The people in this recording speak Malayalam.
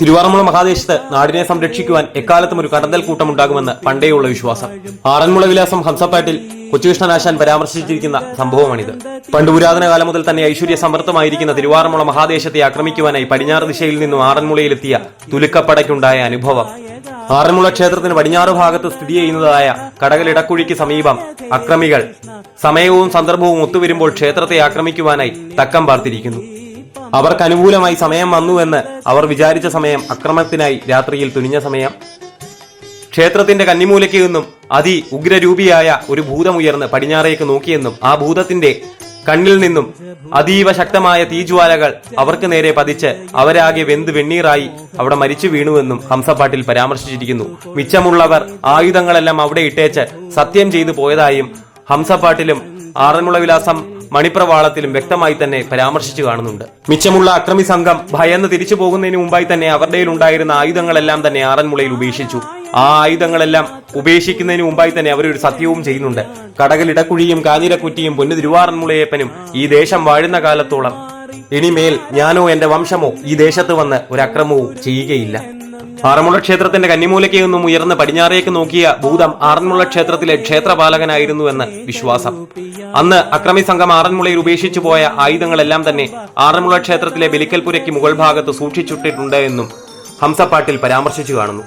തിരുവാറന്മുള മഹാദേശത്ത് നാടിനെ സംരക്ഷിക്കുവാൻ എക്കാലത്തും ഒരു കടന്തൽ കൂട്ടമുണ്ടാകുമെന്ന് പണ്ടേയുള്ള വിശ്വാസം. ആറന്മുള വിലാസം ഹംസപ്പാട്ടിൽ കൊച്ചുകൃഷ്ണനാശാൻ പരാമർശിച്ചിരിക്കുന്ന സംഭവമാണിത്. പണ്ട് പുരാതന കാലം മുതൽ തന്നെ ഐശ്വര്യ സമൃദ്ധമായിരിക്കുന്ന തിരുവാറന്മുള മഹാദേശത്തെ ആക്രമിക്കുവാനായി പടിഞ്ഞാറ് ദിശയിൽ നിന്നും ആറന്മുളയിലെത്തിയ തുലുക്കപ്പടയ്ക്കുണ്ടായ അനുഭവം. ആറന്മുള ക്ഷേത്രത്തിന് പടിഞ്ഞാറ് ഭാഗത്ത് സ്ഥിതി ചെയ്യുന്നതായ കടകലിടക്കുഴിക്ക് സമീപം അക്രമികൾ സമയവും സന്ദർഭവും ഒത്തുവരുമ്പോൾ ക്ഷേത്രത്തെ ആക്രമിക്കുവാനായി തക്കം പാർത്തിരിക്കുന്നു. അവർക്ക് അനുകൂലമായി സമയം വന്നുവെന്ന് അവർ വിചാരിച്ച സമയം അക്രമത്തിനായി രാത്രിയിൽ തുനിഞ്ഞ സമയം. ക്ഷേത്രത്തിന്റെ കന്നിമൂലയ്ക്ക് നിന്നും അതി ഉഗ്രരൂപിയായ ഒരു ഭൂതമുയർന്ന് പടിഞ്ഞാറേക്ക് നോക്കിയെന്നും ആ ഭൂതത്തിന്റെ കണ്ണിൽ നിന്നും അതീവ ശക്തമായ തീജ്വാലകൾ അവർക്ക് നേരെ പതിച്ച് അവരാകെ വെന്ത് വെണ്ണീറായി അവിടെ മരിച്ചു വീണുവെന്നും ഹംസപ്പാട്ടിൽ പരാമർശിച്ചിരിക്കുന്നു. മിച്ചമുള്ളവർ ആയുധങ്ങളെല്ലാം അവിടെ ഇട്ടേച്ച് സത്യം ചെയ്തു പോയതായും ഹംസപ്പാട്ടിലും ആറന്മുള വിലാസം മണിപ്രവാളത്തിലും വ്യക്തമായി തന്നെ പരാമർശിച്ചു കാണുന്നുണ്ട്. മിച്ചമുള്ള അക്രമി സംഘം ഭയന്ന് തിരിച്ചു പോകുന്നതിന് മുമ്പായി തന്നെ അവരുടെ ഉണ്ടായിരുന്ന ആയുധങ്ങളെല്ലാം തന്നെ ആറന്മുളയിൽ ഉപേക്ഷിച്ചു. ആ ആയുധങ്ങളെല്ലാം ഉപേക്ഷിക്കുന്നതിന് മുമ്പായി തന്നെ അവരൊരു സത്യവും ചെയ്യുന്നുണ്ട്. കടകലിടക്കുഴിയും കാഞ്ഞിരക്കുറ്റിയും പൊന്നു തിരുവാറന്മുളയപ്പനും ഈ ദേശം വാഴുന്ന കാലത്തോളം ഇനിമേൽ ഞാനോ എന്റെ വംശമോ ഈ ദേശത്ത് വന്ന് ഒരു അക്രമവും ചെയ്യുകയില്ല. ആറന്മുള ക്ഷേത്രത്തിന്റെ കന്നിമൂലയ്ക്ക് നിന്നും ഉയർന്ന് പടിഞ്ഞാറേക്ക് നോക്കിയ ഭൂതം ആറന്മുള ക്ഷേത്രത്തിലെ ക്ഷേത്രപാലകനായിരുന്നുവെന്ന് വിശ്വാസം. അന്ന് അക്രമി സംഘം ആറന്മുളയിൽ ഉപേക്ഷിച്ചു പോയ ആയുധങ്ങളെല്ലാം തന്നെ ആറന്മുള ക്ഷേത്രത്തിലെ ബലിക്കൽപുരയ്ക്ക് മുകൾ ഭാഗത്ത് സൂക്ഷിച്ചിട്ടിട്ടുണ്ട് എന്നും ഹംസപ്പാട്ടിൽ പരാമർശിച്ചു കാണുന്നു.